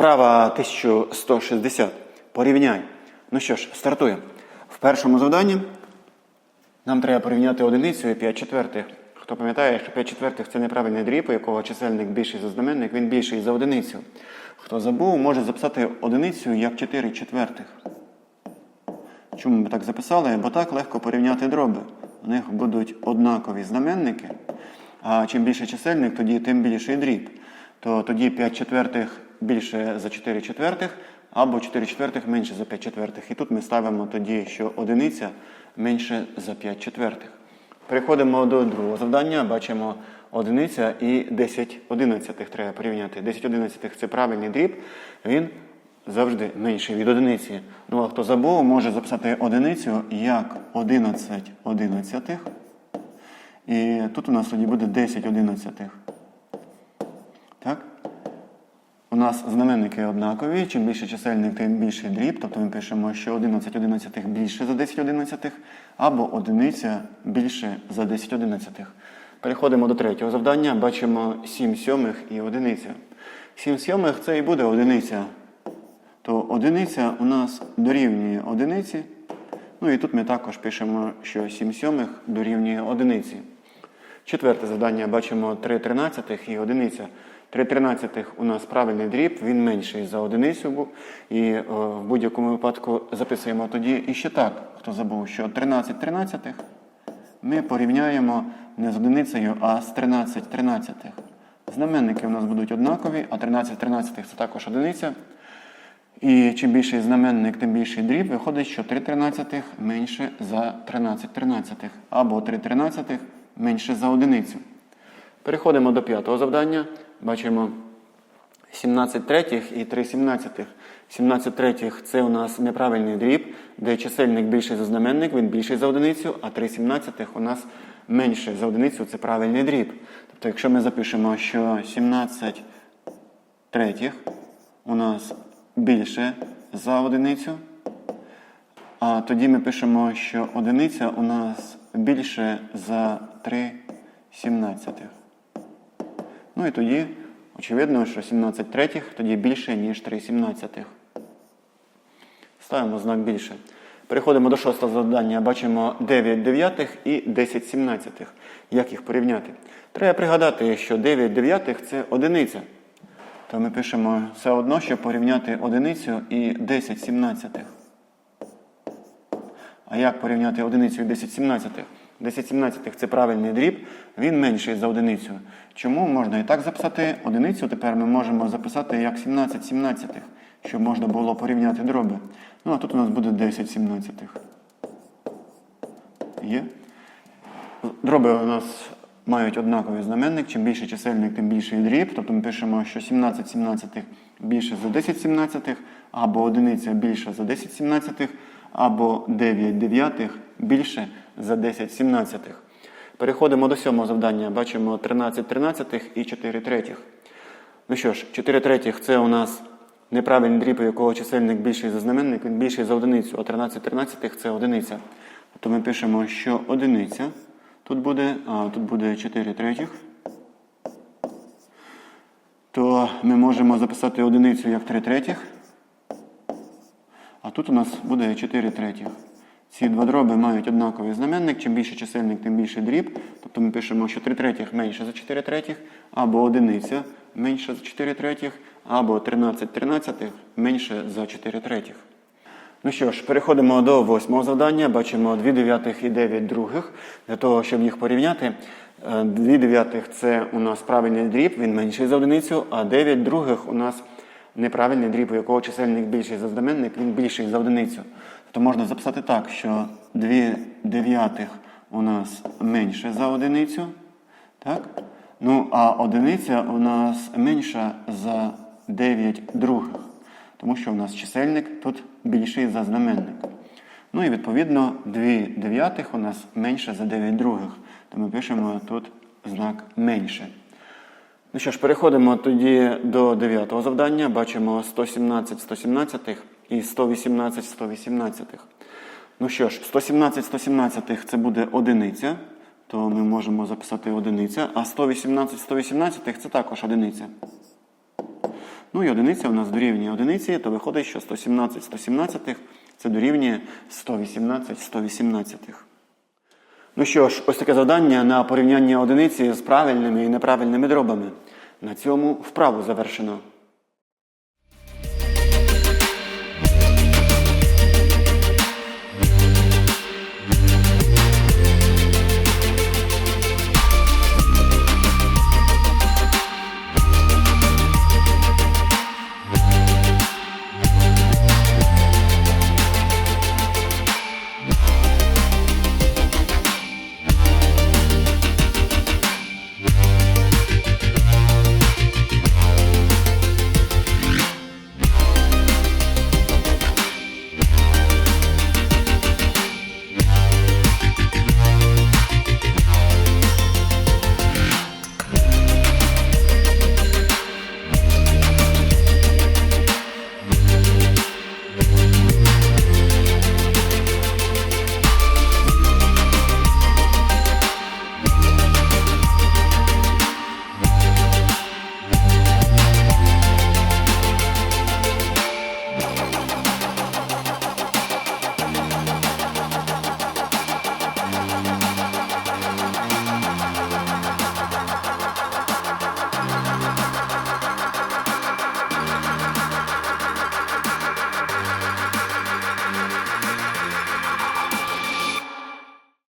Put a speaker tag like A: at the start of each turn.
A: Вправа 1160. Порівняй. Ну що ж, стартуємо. В першому завданні нам треба порівняти одиницю і 5 четвертих. Хто пам'ятає, що 5 четвертих це неправильний дріб, у якого чисельник більший за знаменник, він більший за одиницю. Хто забув, може записати одиницю як 4 четвертих. Чому ми так записали? Бо так легко порівняти дроби. У них будуть однакові знаменники, а чим більше чисельник, тоді тим більший дріб. То тоді 5 четвертих більше за 4 четвертих, або 4 четвертих менше за 5 четвертих. І тут ми ставимо тоді, що одиниця менше за 5 четвертих. Переходимо до другого завдання. Бачимо одиниця і 10 одинадцятих треба порівняти. 10 одинадцятих це правильний дріб, він завжди менший від одиниці. Ну а хто забув, може записати одиницю як 11 одинадцятих. І тут у нас тоді буде 10 одинадцятих. Так? У нас знаменники однакові. Чим більше чисельник, тим більший дріб. Тобто ми пишемо, що 11 одинадцятих більше за 10 одинадцятих, або одиниця більше за 10 одинадцятих. Переходимо до третього завдання. Бачимо 7 сьомих і одиниця. 7 сьомих це і буде одиниця. То одиниця у нас дорівнює одиниці. Ну і тут ми також пишемо, що 7 сьомих дорівнює одиниці. Четверте завдання бачимо 3 тринадцятих і одиниця. 3 тринадцятих у нас правильний дріб, він менший за одиницю. І о, в будь-якому випадку записуємо тоді і ще так, хто забув, що 13 тринадцятих ми порівняємо не з одиницею, а з 13 тринадцятих. Знаменники у нас будуть однакові, а 13 тринадцятих це також одиниця. І чим більший знаменник, тим більший дріб, виходить, що 3 тринадцятих менше за 13 тринадцятих, або 3 тринадцятих менше за одиницю. Переходимо до п'ятого завдання. Бачимо 17 третіх і 3 сімнадцятих. 17 третіх це у нас неправильний дріб, де чисельник більший за знаменник, він більший за одиницю, а 3 сімнадцятих у нас менше за одиницю, це правильний дріб. Тобто, якщо ми запишемо, що 17 третіх у нас більше за одиницю, а тоді ми пишемо, що одиниця у нас більше за 3 сімнадцятих. Ну і тоді, очевидно, що 17 третіх тоді більше, ніж 3 сімнадцятих. Ставимо знак більше. Переходимо до шостого завдання. Бачимо 9 дев'ятих і 10 сімнадцятих. Як їх порівняти? Треба пригадати, що 9 дев'ятих це одиниця. То ми пишемо все одно, щоб порівняти одиницю і 10 сімнадцятих. А як порівняти одиницю і 10 сімнадцятих? 10 сімнадцятих це правильний дріб, він менший за одиницю. Чому можна і так записати одиницю? Тепер ми можемо записати як 17 сімнадцятих, щоб можна було порівняти дроби. Ну а тут у нас буде 10 сімнадцятих. Є? Дроби у нас мають однаковий знаменник. Чим більший чисельник, тим більший дріб. Тобто ми пишемо, що 17 сімнадцятих більше за 10 сімнадцятих, або одиниця більша за 10 сімнадцятих, або 9 дев'ятих більше за 10 сімнадцятих. Переходимо до сьомого завдання. Бачимо 13 тринадцятих і 4 третіх. Ну що ж, 4 третіх це у нас неправильний дріб, у якого чисельник більший за знаменник, він більший за одиницю, а 13 тринадцятих це одиниця. Тобто ми пишемо, що одиниця тут буде, а тут буде 4 третіх. То ми можемо записати одиницю як 3 третіх. А тут у нас буде 4 третіх. Ці два дроби мають однаковий знаменник. Чим більше чисельник, тим більше дріб. Тобто ми пишемо, що 3 третіх менше за 4 третіх, або одиниця менше за 4 третіх, або 13 тринадцятих менше за 4 третіх. Ну що ж, переходимо до восьмого завдання. Бачимо 2 дев'ятих і 9 других. Для того, щоб їх порівняти, 2 дев'ятих це у нас правильний дріб, він менший за одиницю, а 9 других у нас неправильний дріб, у якого чисельник більший за знаменник, він більший за одиницю. То можна записати так, що 2 дев'ятих у нас менше за одиницю. Так? Ну, а одиниця у нас менша за 9 других. Тому що у нас чисельник тут більший за знаменник. Ну і відповідно 2 дев'ятих у нас менше за 9 других. То ми пишемо тут знак менше. Ну що ж, переходимо тоді до дев'ятого завдання. Бачимо 117 117 і 118 118. Ну що ж, 117 117 це буде одиниця, то ми можемо записати одиниця, а 118 118 це також одиниця. Ну і одиниця у нас дорівнює одиниці, то виходить, що 117 117 це дорівнює 118 118. Ну що ж, ось таке завдання на порівняння одиниці з правильними і неправильними дробами. На цьому вправу завершено.